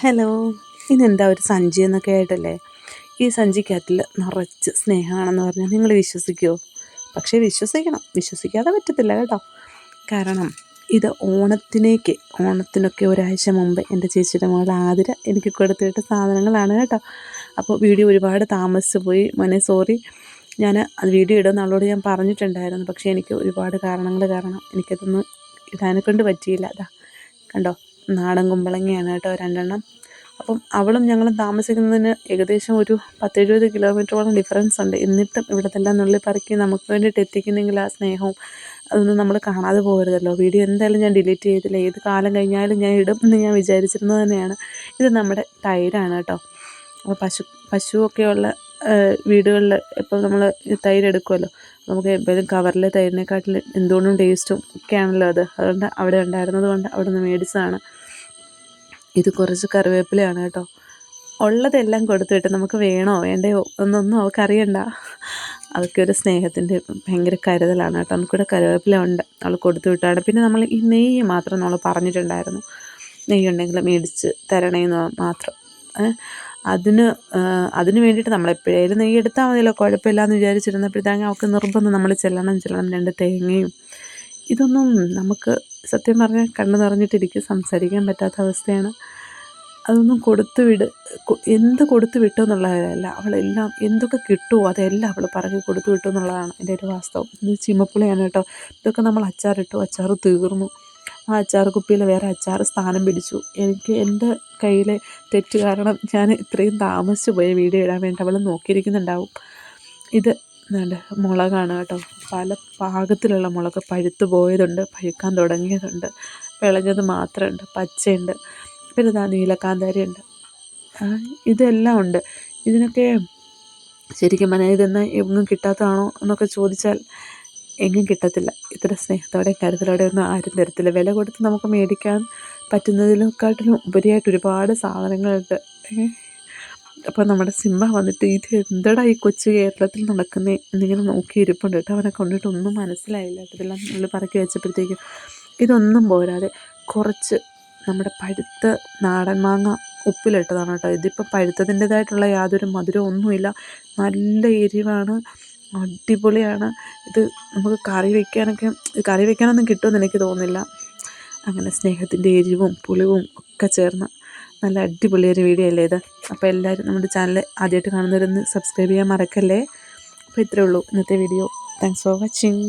Hello ഇതെന്താ ഒരു സഞ്ചി എന്നൊക്കെ ആയിട്ടല്ലേ? ഈ സഞ്ചിക്കകത്തിൽ നിറച്ച് സ്നേഹമാണെന്ന് പറഞ്ഞാൽ നിങ്ങൾ വിശ്വസിക്കുമോ പക്ഷേ വിശ്വസിക്കണം. വിശ്വസിക്കാതെ പറ്റത്തില്ല കേട്ടോ. കാരണം ഇത് ഓണത്തിനേക്ക് ഓണത്തിനൊക്കെ ഒരാഴ്ച മുമ്പ് എന്റെ ചേച്ചിയുടെ മോൾ ആതിര എനിക്ക് കൊടുത്തിട്ട സാധനങ്ങളാണ് കേട്ടോ. അപ്പോൾ വീഡിയോ ഒരുപാട് താമസിച്ച് പോയി. മോനെ സോറി. ഞാൻ അത് വീഡിയോ ഇടുന്ന ആളോട് ഞാൻ പറഞ്ഞിട്ടുണ്ടായിരുന്നു. പക്ഷേ എനിക്ക് ഒരുപാട് കാരണങ്ങൾ കാരണം എനിക്കതൊന്നും ഇടാനെ കൊണ്ട് പറ്റിയില്ല. അതാ കണ്ടോ? നാടൻ കുമ്പളങ്ങയാണ് കേട്ടോ രണ്ടെണ്ണം. അപ്പം അവളും ഞങ്ങളും താമസിക്കുന്നതിന് ഏകദേശം ഒരു പത്തെഴുപത് കിലോമീറ്ററോളം ഡിഫറൻസ് ഉണ്ട്. എന്നിട്ടും ഇവിടത്തെല്ലാം നുള്ളി പറക്കി നമുക്ക് വേണ്ടിയിട്ട് എത്തിക്കുന്നെങ്കിൽ ആ സ്നേഹവും അതൊന്നും നമ്മൾ കാണാതെ പോകരുതല്ലോ. വീഡിയോ എന്തായാലും ഞാൻ ഡിലീറ്റ് ചെയ്തില്ല ഏത് കാലം കഴിഞ്ഞാലും ഞാൻ ഇടും എന്ന് ഞാൻ വിചാരിച്ചിരുന്നത് തന്നെയാണ്. ഇത് നമ്മുടെ തൈരാണ് കേട്ടോ. അപ്പോൾ പശു പശുവൊക്കെയുള്ള വീടുകളിൽ ഇപ്പോൾ നമ്മൾ തൈര് എടുക്കുമല്ലോ നമുക്ക് എപ്പോഴും കവറിലെ തൈരിനെക്കാട്ടിൽ എന്തുകൊണ്ടും ടേസ്റ്റും ഒക്കെയാണല്ലോ അത്. അതുകൊണ്ട് അവിടെ ഉണ്ടായിരുന്നത് കൊണ്ട് അവിടെ നിന്ന് മേടിച്ചതാണ് ഇത് കുറച്ച് കറിവേപ്പിലയാണ് കേട്ടോ. ഉള്ളതെല്ലാം കൊടുത്തിട്ട് നമുക്ക് വേണോ വേണ്ടയോ എന്നൊന്നും അവൾക്കറിയണ്ട. അതൊക്കെ ഒരു സ്നേഹത്തിന്റെ ഭയങ്കര കരുതലാണ് കേട്ടോ. നമുക്കിവിടെ കറിവേപ്പില ഉണ്ട് അവൾ കൊടുത്തു വിട്ടാണ് പിന്നെ നമ്മൾ ഈ നെയ്യ് മാത്രം നമ്മൾ പറഞ്ഞിട്ടുണ്ടായിരുന്നു. നെയ്യ് ഉണ്ടെങ്കിൽ മേടിച്ച് തരണേന്ന് മാത്രം. അതിന് അതിന് വേണ്ടിയിട്ട് നമ്മൾ എപ്പോഴേലും നെയ്യ് എടുത്താൽ മതിയല്ലോ കുഴപ്പമില്ല എന്ന് വിചാരിച്ചിരുന്നപ്പോഴത്തേക്കും അവൾക്ക് നിർബന്ധം നമ്മൾ ചെല്ലണം ചെല്ലണം രണ്ട് തേങ്ങയും. ഇതൊന്നും നമുക്ക് സത്യം പറഞ്ഞാൽ കണ്ണു നിറഞ്ഞിട്ടിരിക്കും സംസാരിക്കാൻ പറ്റാത്ത അവസ്ഥയാണ്. അതൊന്നും കൊടുത്തു വിട് എന്ത് കൊടുത്തു വിട്ടു എന്നുള്ളതല്ല അവളെല്ലാം എന്തൊക്കെ കിട്ടുമോ അതെല്ലാം അവൾ പറഞ്ഞ് കൊടുത്തു വിട്ടു എന്നുള്ളതാണ് എന്റെ ഒരു വാസ്തവം. ഇത് ചിമ്മപ്പുളിയാണ് കേട്ടോ. ഇതൊക്കെ നമ്മൾ അച്ചാറിട്ടു അച്ചാർ തീർന്നു. ആ അച്ചാർ കുപ്പിയിൽ വേറെ അച്ചാർ സ്ഥാനം പിടിച്ചു. എനിക്ക് എന്റെ കയ്യിലെ തെറ്റ് കാരണം ഞാൻ ഇത്രയും താമസിച്ചു പോയ വീഡിയോ ഇടാൻ വേണ്ടി അവൾ നോക്കിയിരിക്കുന്നുണ്ടാവും. ഇത് എന്താണ്ട് മുളകാണ് കേട്ടോ. പല പാകത്തിലുള്ള മുളക് പഴുത്ത് പോയതുണ്ട് പഴുക്കാൻ തുടങ്ങിയതുണ്ട്. വിളഞ്ഞത് മാത്രമുണ്ട് പച്ചയുണ്ട്. പിന്നെ ഇതാ നീലക്കാന്താരിയുണ്ട്. ഇതെല്ലാം ഉണ്ട്. ഇതിനൊക്കെ ശരിക്കും പറഞ്ഞാൽ ഇതെന്നാൽ എങ്ങും കിട്ടാത്തതാണോ എന്നൊക്കെ ചോദിച്ചാൽ എങ്ങും കിട്ടത്തില്ല. ഇത്ര സ്നേഹത്തോടെ കരുതലോടെ ഒന്നും ആരും തരത്തില്ല. വില കൊടുത്ത് നമുക്ക് മേടിക്കാൻ പറ്റുന്നതിനെക്കാട്ടിലും ഉപരിയായിട്ട് ഒരുപാട് സാധനങ്ങളുണ്ട്. അപ്പോൾ നമ്മുടെ സിംഹ വന്നിട്ട് ഇത് എന്തടാ ഈ കൊച്ചു കേരളത്തിൽ നടക്കുന്നത് എന്നിങ്ങനെ നോക്കിയിരിപ്പുണ്ട് കേട്ടോ. അവനെ കൊണ്ടിട്ട് ഒന്നും മനസ്സിലായില്ല ഇതെല്ലാം നമ്മൾ പറക്കി വെച്ചപ്പോഴത്തേക്കും ഇതൊന്നും പോരാതെ കുറച്ച് നമ്മുടെ പഴുത്ത നാടൻ മാങ്ങ ഉപ്പിലിട്ടതാണ് കേട്ടോ. ഇതിപ്പോൾ പഴുത്തതിന്റേതായിട്ടുള്ള യാതൊരു മധുരവും ഒന്നുമില്ല. നല്ല എരിവാണ് അടിപൊളിയാണ്. ഇത് നമുക്ക് കറി വയ്ക്കാനൊക്കെ കറി വയ്ക്കാനൊന്നും കിട്ടുമെന്ന് എനിക്ക് തോന്നുന്നില്ല. അങ്ങനെ സ്നേഹത്തിന്റെ എരിവും പുളിവും ഒക്കെ ചേർന്ന് നല്ല അടിപൊളിയൊരു വീഡിയോ അല്ലേ ഇത്? അപ്പോൾ എല്ലാവരും നമ്മുടെ ചാനൽ ആദ്യമായിട്ട് കാണുന്നവരൊന്ന് സബ്സ്ക്രൈബ് ചെയ്യാൻ മറക്കല്ലേ? അപ്പോൾ ഇത്രയേ ഉള്ളൂ ഇന്നത്തെ വീഡിയോ താങ്ക്സ് ഫോർ വാച്ചിങ്